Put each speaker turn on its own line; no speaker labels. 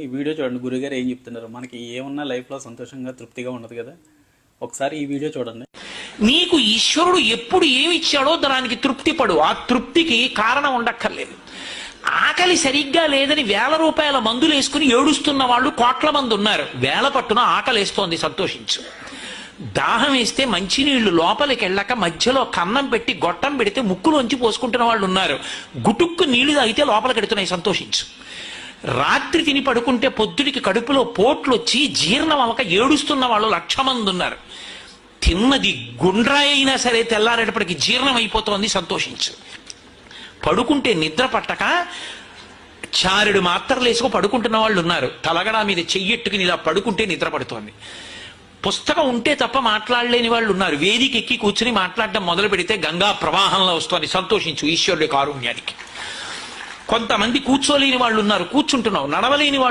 ఈ వీడియో చూడండి. గురుగారు ఏం చెప్తున్నారు? మనకి ఏమన్నా లైఫ్లో సంతోషంగా తృప్తిగా ఉండదు కదా? ఒకసారి ఈ వీడియో చూడండి.
నీకు ఈశ్వరుడు ఎప్పుడు ఏమి ఇచ్చాడో దానికి తృప్తి పడు. ఆ తృప్తికి కారణం ఉండక్కర్లేదు. ఆకలి సరిగ్గా లేదని వేల రూపాయల మందులు వేసుకుని ఏడుస్తున్న వాళ్ళు కోట్ల మంది ఉన్నారు. వేల పట్టున ఆకలేస్తోంది సంతోషించు. దాహం వేస్తే మంచినీళ్ళు లోపలికి వెళ్ళక మధ్యలో కన్నం పెట్టి గొట్టం పెడితే ముక్కులోంచి పోసుకుంటున్న వాళ్ళు ఉన్నారు. గుటుక్కు నీళ్ళు తాగితే లోపలికి ఎడుతున్నాయి సంతోషించు. రాత్రి తిని పడుకుంటే పొద్దుడికి కడుపులో పోట్లు వచ్చి జీర్ణం అవక ఏడుస్తున్న వాళ్ళు లక్ష మంది ఉన్నారు తిన్నది గుండ్రాయి అయినా సరే తెల్లారేటప్పటికి జీర్ణం అయిపోతోంది సంతోషించు. పడుకుంటే నిద్ర పట్టక చారుడు మాత్రలు వేసుకో పడుకుంటున్న వాళ్ళు ఉన్నారు తలగడా మీద చెయ్యెట్టుకుని ఇలా పడుకుంటే నిద్ర పడుతోంది. పుస్తకం ఉంటే తప్ప మాట్లాడలేని వాళ్ళు ఉన్నారు వేదిక ఎక్కి కూర్చుని మాట్లాడడం మొదలు పెడితే గంగా ప్రవాహంలో వస్తుంది. సంతోషించు ఈశ్వరుడి కారుణ్యానికి. కొంతమంది కూర్చోలేని వాళ్ళు ఉన్నారు కూర్చుంటున్నావు నడవలేని వాళ్ళు